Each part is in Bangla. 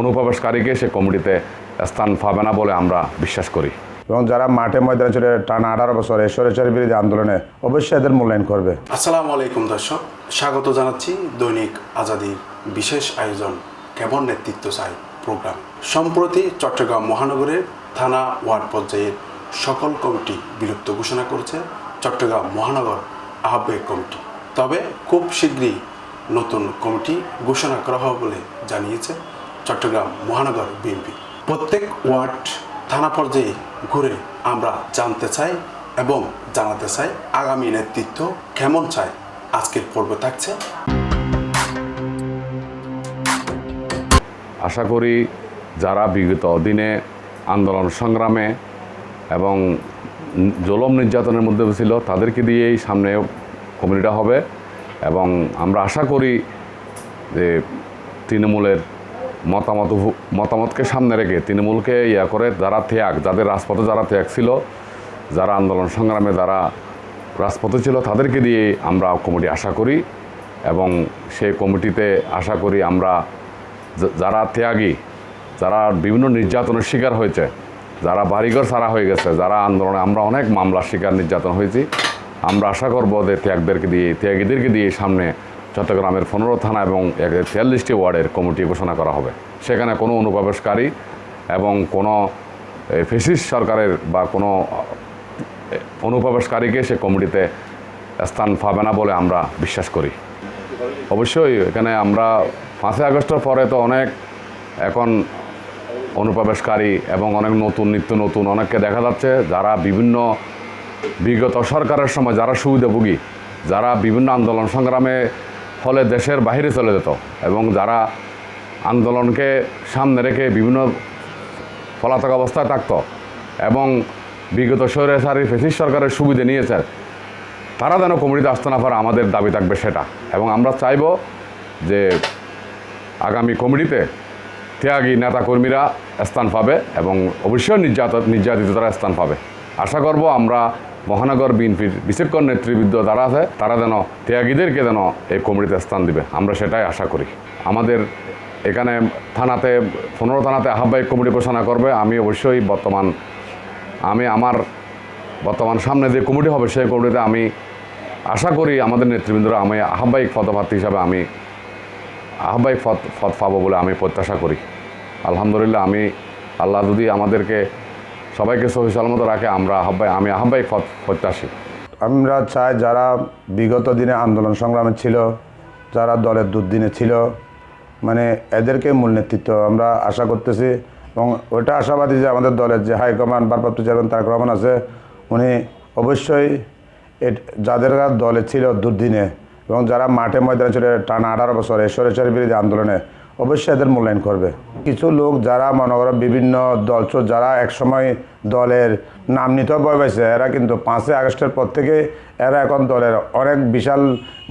অনুপ্রবেশকারীকে সে কমিটিতে স্থান পাবে না বলে আমরা বিশ্বাস করি। এবং যারা মাঠে ময়দানে ছিল টানা আঠারো বছর এই স্বৈরাচারের বিরোধী আন্দোলনে অবশ্যই এদের মূল্যায়ন করবে। আসসালামু আলাইকুম দর্শক স্বাগত জানাচ্ছি দৈনিক আজাদির বিশেষ আয়োজন কেমন নেতৃত্ব চাই প্রোগ্রাম। সম্প্রতি চট্টগ্রাম মহানগরের থানা ওয়ার্ড পর্যায়ের সকল কমিটি বিলুপ্ত ঘোষণা করেছে চট্টগ্রাম মহানগর আহ্বায়ক কমিটি। তবে খুব শীঘ্রই নতুন কমিটি ঘোষণা করা হবে বলে জানিয়েছে চট্টগ্রাম মহানগর বিএনপি। প্রত্যেক ওয়ার্ড থানা পর্যায়ে ঘুরে আমরা জানতে চাই এবং জানাতে চাই আগামী নেতৃত্ব কেমন চাই আজকের পর্ব থাকছে। আশা করি যারা বিগত দিনে আন্দোলন সংগ্রামে এবং জলম নির্যাতনের মধ্যে ছিল তাদেরকে দিয়েই সামনে কমিটিটা হবে এবং আমরা আশা করি যে তৃণমূলের মতামত মতামতকে সামনে রেখে তৃণমূলকে ইয়া করে যারা ত্যাগ, যাদের রাজপথে যারা ত্যাগ ছিল, যারা আন্দোলন সংগ্রামে যারা রাজপথে ছিল, তাদেরকে দিয়ে আমরা কমিটি আশা করি এবং সেই কমিটিতে আশা করি আমরা যারা ত্যাগী, যারা বিভিন্ন নির্যাতনের শিকার হয়েছে, যারা বাড়িঘর ছাড়া হয়ে গেছে, যারা আন্দোলনে আমরা অনেক মামলার শিকার নির্যাতন হয়েছি, আমরা আশা করব যে ত্যাগদেরকে দিয়ে ত্যাগীদেরকে দিয়ে সামনে চট্টগ্রামের পনেরো থানা এবং তিয়াল্লিশটি ওয়ার্ডের কমিটি ঘোষণা করা হবে। সেখানে কোনো অনুপ্রবেশকারী এবং কোনো ফেসিস সরকারের বা কোনো অনুপ্রবেশকারীকে সে কমিটিতে স্থান পাবে না বলে আমরা বিশ্বাস করি। অবশ্যই এখানে আমরা পাঁচই আগস্টের পরে তো অনেক এখন অনুপ্রবেশকারী এবং অনেক নতুন, নিত্য নতুন অনেককে দেখা যাচ্ছে যারা বিভিন্ন, বিগত সরকারের সময় যারা সুবিধাভোগী, যারা বিভিন্ন আন্দোলন সংগ্রামে ফলে দেশের বাইরে চলে যেত এবং যারা আন্দোলনকে সামনে রেখে বিভিন্ন পলাতক অবস্থায় থাকত এবং বিগত স্বৈরাচারী ফেসিস সরকারের সুবিধে নিয়েছে, তারা যেন কমিটিতে আসতে না পারে, আমাদের দাবি থাকবে সেটা। এবং আমরা চাইব যে আগামী কমিটিতে ত্যাগী নেতাকর্মীরা স্থান পাবে এবং অবশ্যই নির্যাত নির্যাতিতরা স্থান পাবে। আশা করব আমরা মহানগর বিএনপির বিশেষজ্ঞ নেতৃবৃন্দ যারা আছে, তারা যেন ত্যাগীদেরকে যেন এই কমিটিতে স্থান দিবে। আমরা সেটাই আশা করি। আমাদের এখানে থানাতে, পনেরো থানাতে আহ্বায়ক কমিটি ঘোষণা করবে। আমি অবশ্যই বর্তমান, আমি আমার বর্তমান সামনে যে কমিটি হবে, সেই কমিটিতে আমি আশা করি আমাদের নেতৃবৃন্দরা, আমি আহ্বায়ক পদপ্রার্থী হিসাবে আমি আহ্বায়ক পদ পদ পাবো বলে আমি প্রত্যাশা করি। আলহামদুলিল্লাহ, আমি আল্লাহ যদি আমাদেরকে সবাইকে সহি সালামত রাখে, আমরা আহ্বায়, আমি পদ প্রত্যাশী। আমরা চাই যারা বিগত দিনে আন্দোলন সংগ্রামে ছিল, যারা দলের দুর্দিনে ছিল মানে এদেরকে মূল নেতৃত্ব আমরা আশা করতেছি এবং ওইটা আশাবাদী যে আমাদের দলের যে হাইকমান্ড ভারপ্রাপ্ত চেয়ারম্যান তারেক রহমান আছে, উনি অবশ্যই যাদের দলে ছিল দুর্দিনে এবং যারা মাঠে ময়দানে ছিল, টানা আঠারো বছর এই স্বৈরাচারের বিরোধী আন্দোলনে অবশ্যই এদের মূল্যায়ন করবে। কিছু লোক যারা, মনে করো, বিভিন্ন দল যারা একসময় দলের নাম নিতেও ভয় পাইছে, এরা কিন্তু পাঁচই আগস্টের পর থেকে এরা এখন দলের অনেক বিশাল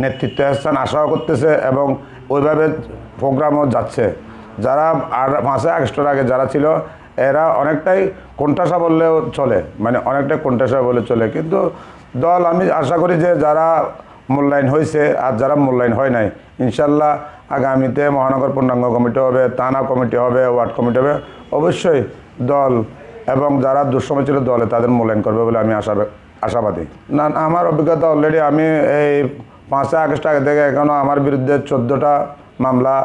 নেতৃত্ব স্থান আশাও করতেছে এবং ওইভাবে প্রোগ্রামও যাচ্ছে। যারা আর পাঁচই আগস্টের আগে যারা ছিল, এরা অনেকটাই কোণঠাসা বললেও চলে মানে অনেকটাই কোণঠাসা বলে চলে। কিন্তু দল, আমি আশা করি যে যারা মূল্যায়ন হয়েছে আর যারা মূল্যায়ন হয় নাই, ইনশাল্লাহ আগামীতে মহানগর পূর্ণাঙ্গ কমিটি হবে, থানা কমিটি হবে, ওয়ার্ড কমিটি হবে। অবশ্যই দল এবং যারা দুঃসময় ছিল দলে তাদের মূল্যায়ন করবে বলে আমি আশা আশাবাদী। না, আমার অভিজ্ঞতা অলরেডি আমি এই পাঁচই আগস্ট আগে থেকে এখনও আমার বিরুদ্ধে চোদ্দোটা মামলা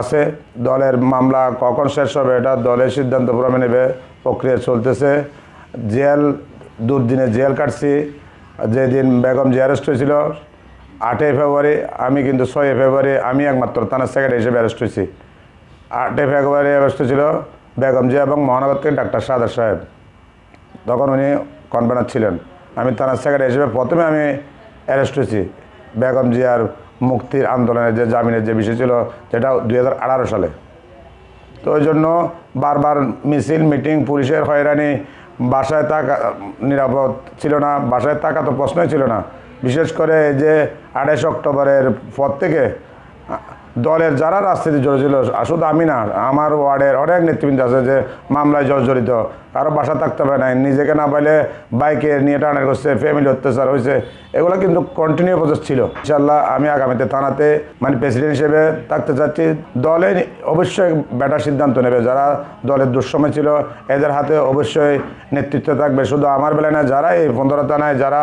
আছে। দলের মামলা কখন শেষ হবে এটা দলের সিদ্ধান্ত প্রমে নেবে, প্রক্রিয়া চলতেছে। জেল দুর্দিনে জেল কাটছি। যেদিন বেগম যে অ্যারেস্ট হয়েছিল আটই ফেব্রুয়ারি, আমি কিন্তু ছয়ই ফেব্রুয়ারি, আমি একমাত্র থানার সেক্রেটারি হিসেবে অ্যারেস্ট হয়েছি। আটই ফেব্রুয়ারি অ্যারেস্ট হয়েছিল বেগম জিয়া এবং মহানগর থেকে ডাক্তার সাদার সাহেব। তখন উনি কনভেনার ছিলেন। আমি থানার সেক্রেটারি হিসেবে প্রথমে আমি অ্যারেস্ট হয়েছি বেগম জিয়ার মুক্তির আন্দোলনের যে জামিনের যে বিষয় ছিল, যেটা দুই হাজার আঠারো সালে। তো ওই জন্য বারবার মিছিল মিটিং পুলিশের হয়রানি, বাসায় থাকা, নিরাপদ ছিল না, বাসায় থাকা তো প্রশ্নই ছিল না। বিশেষ করে যে আঠাশ অক্টোবরের পর থেকে দলের যারা রাজনীতি জড়িত শুধু আমি না আমার ওয়ার্ডের অনেক নেতৃবৃন্দ আছে যে মামলায় জর্জরিত, কারও বাসা থাকতে পারে নাই, নিজেকে না পাইলে বাইকে নিয়ে টানা করছে ফ্যামিলি অত্যাচার হয়েছে, এগুলো কিন্তু কন্টিনিউ প্রসেস ছিল। ইনশাল্লাহ আমি আগামীতে থানাতে মানে প্রেসিডেন্ট হিসেবে থাকতে চাচ্ছি। দলে অবশ্যই বেটার সিদ্ধান্ত নেবে, যারা দলের দুঃসময় ছিল, এদের হাতে অবশ্যই নেতৃত্ব থাকবে। শুধু আমার বেলায় না, যারা এই পনেরো থানায়, যারা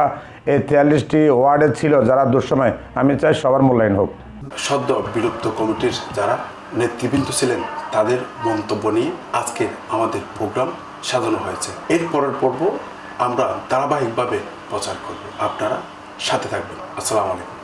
এই তেয়াল্লিশটি ওয়ার্ডে ছিল, যারা দুঃসময়, আমি চাই সবার মূল্যায়ন হোক। সদ্য বিলুপ্ত কমিটির যারা নেতৃবৃন্দ ছিলেন, তাদের মন্তব্য নিয়ে আজকে আমাদের প্রোগ্রাম সাজানো হয়েছে। এর পরের পর্ব আমরা ধারাবাহিকভাবে প্রচার করব। আপনারা সাথে থাকবেন। আসসালামু আলাইকুম।